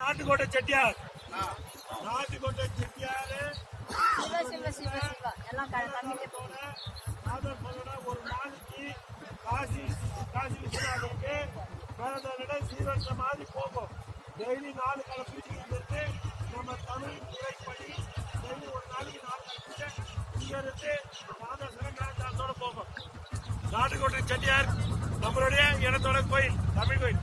நாட்டுக்கோட்டை செட்டியார். நாட்டுக்கோட்டை செட்டியாரு. ஒரு நாளைக்கு காசி காசி விஸ்வநாதருக்கு பிறந்தவரிட சீரற்ற மாதிரி போகும். டெய்லி நாலு கால பூஜைக்கு நம்ம தமிழ் முறைப்படி டெய்லி ஒரு நாளைக்கு நாலு கால பூஜை இங்க இருந்து நாதஸ்வரம் நாட்டாசோட போகும். நாட்டுக்கோட்டை செட்டியார் நம்மளுடைய இடத்தோட கோயில் தமிழ் கோயில்.